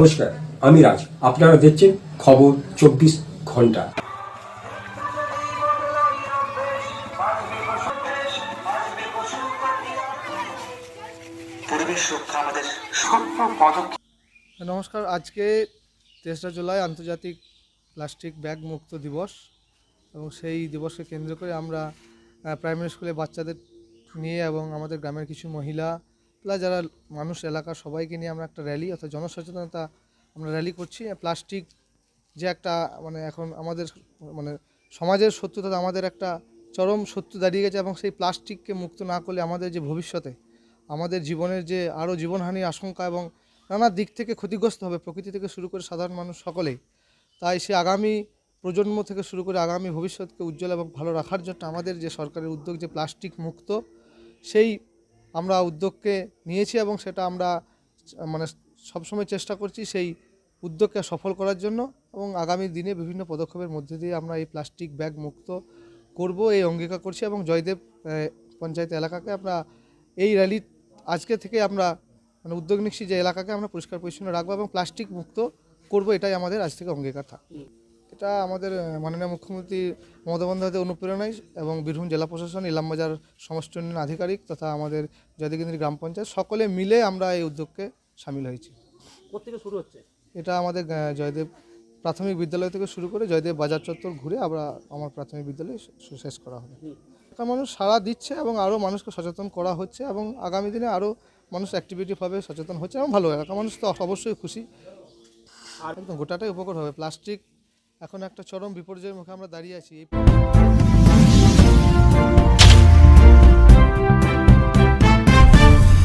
নমস্কার আমি রাজ। আপনারা দেখছেন খবর চব্বিশ ঘণ্টা। পরিবেশ রক্ষা আমাদের ছোট্ট পদক্ষেপ। নমস্কার আজকে তেসরা জুলাই আন্তর্জাতিক প্লাস্টিক ব্যাগ মুক্ত দিবস এবং সেই দিবসকে কেন্দ্র করে আমরা প্রাইমারি স্কুলে বাচ্চাদের নিয়ে এবং আমাদের গ্রামের কিছু মহিলা প্লাস যারা মানুষ এলাকার সবাইকে নিয়ে আমরা একটা র্যালি অর্থাৎ জনসচেতনতা আমরা র্যালি করছি। প্লাস্টিক যে একটা মানে এখন আমাদের মানে সমাজের শত্রু তথা আমাদের একটা চরম শত্রু দাঁড়িয়ে গেছে এবং সেই প্লাস্টিককে মুক্ত না করলে আমাদের যে ভবিষ্যতে, আমাদের জীবনের যে আরও জীবনহানির আশঙ্কা এবং নানা দিক থেকে ক্ষতিগ্রস্ত হবে প্রকৃতি থেকে শুরু করে সাধারণ মানুষ সকলেই, তাই সে আগামী প্রজন্ম থেকে শুরু করে আগামী ভবিষ্যৎকে উজ্জ্বল এবং ভালো রাখার জন্য আমাদের যে সরকারের উদ্যোগ যে প্লাস্টিক মুক্ত, সেই আমরা উদ্যোগকে নিয়েছি এবং সেটা আমরা মানে সবসময় চেষ্টা করছি সেই উদ্যোগকে সফল করার জন্য এবং আগামী দিনে বিভিন্ন পদক্ষেপের মধ্যে দিয়ে আমরা এই প্লাস্টিক ব্যাগ মুক্ত করব, এই অঙ্গীকার করছি এবং জয়দেব পঞ্চায়েত এলাকাকে আমরা এই র্যালি আজকে থেকে আমরা মানে উদ্যোগ নিচ্ছি যে এলাকাকে আমরা পরিষ্কার পরিচ্ছন্ন রাখব এবং প্লাস্টিক মুক্ত করব, এটাই আমাদের আজ থেকে অঙ্গীকার থাকবে এটা আমাদের মাননীয় মুখ্যমন্ত্রী মমতা বন্দ্যোপাধ্যায়ের অনুপ্রেরণায় এবং বীরভূম জেলা প্রশাসন ইলামবাজার সমষ্টি উন্নয়ন আধিকারিক তথা আমাদের জয়দেবকেন্দ্রী গ্রাম পঞ্চায়েত সকলে মিলে আমরা এই উদ্যোগকে সামিল হয়েছি। কোথেকে শুরু হচ্ছে? এটা আমাদের জয়দেব প্রাথমিক বিদ্যালয় থেকে শুরু করে জয়দেব বাজার চত্বর ঘুরে আমরা আমার প্রাথমিক বিদ্যালয়ে শেষ করা হবে। এলাকার মানুষ সাড়া দিচ্ছে এবং আরও মানুষকে সচেতন করা হচ্ছে এবং আগামী দিনে আরও মানুষ অ্যাক্টিভিটিভাবে সচেতন হচ্ছে এবং ভালো। এলাকার মানুষ তো অবশ্যই খুশি। আর একদম গোটাটাই উপকার হবে। প্লাস্টিক এখন একটা চরম বিপর্যয়ের মুখে আমরা দাঁড়িয়ে আছি।